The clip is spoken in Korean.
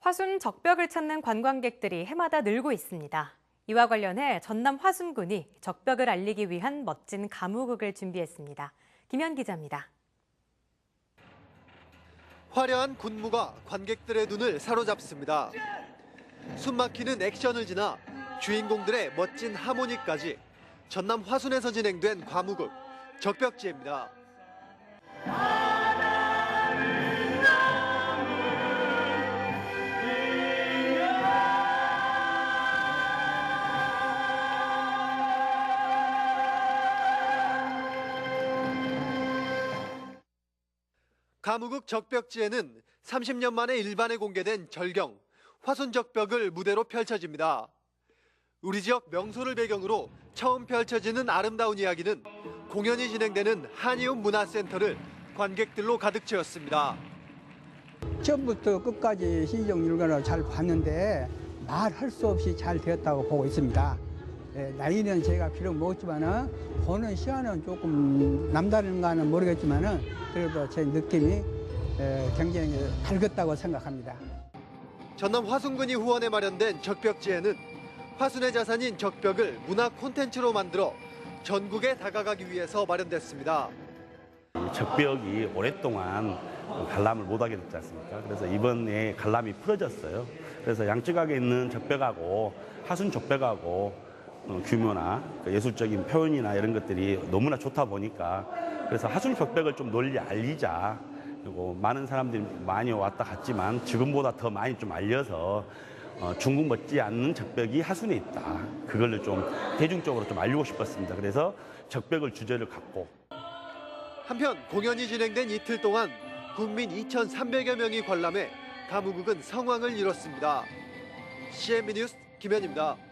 화순 적벽을 찾는 관광객들이 해마다 늘고 있습니다. 이와 관련해 전남 화순군이 적벽을 알리기 위한 멋진 가무극을 준비했습니다. 김현 기자입니다. 화려한 군무가 관객들의 눈을 사로잡습니다. 숨막히는 액션을 지나 주인공들의 멋진 하모니까지 전남 화순에서 진행된 과무극 적벽지혜입니다. 가무극 적벽지에는 30년 만에 일반에 공개된 절경, 화순 적벽을 무대로 펼쳐집니다. 우리 지역 명소를 배경으로 처음 펼쳐지는 아름다운 이야기는 공연이 진행되는 한이움 문화센터를 관객들로 가득 채웠습니다. 처음부터 끝까지 시정 일관을 잘 봤는데 말할 수 없이 잘 되었다고 보고 있습니다. 예, 나이는 제가 비록 먹었지만은 보는 시간은 조금 남다른가는 모르겠지만은 그래도 제 느낌이 예, 굉장히 밝았다고 생각합니다. 전남 화순군이 후원에 마련된 적벽지에는 화순의 자산인 적벽을 문화 콘텐츠로 만들어 전국에 다가가기 위해서 마련됐습니다. 적벽이 오랫동안 관람을 못하게 됐지 않습니까? 그래서 이번에 관람이 풀어졌어요. 그래서 양측각에 있는 적벽하고 하순 적벽하고 어, 규모나 그 예술적인 표현이나 이런 것들이 너무나 좋다 보니까 그래서 하순 적벽을 좀 널리 알리자. 그리고 많은 사람들이 많이 왔다 갔지만 지금보다 더 많이 좀 알려서 어, 중국 못지 않는 적벽이 하순에 있다. 그걸 좀 대중적으로 좀 알리고 싶었습니다. 그래서 적벽을 주제를 갖고 한편 공연이 진행된 이틀 동안 국민 2,300여 명이 관람해 가무국은 성황을 이뤘습니다. CNB 뉴스 김현입니다.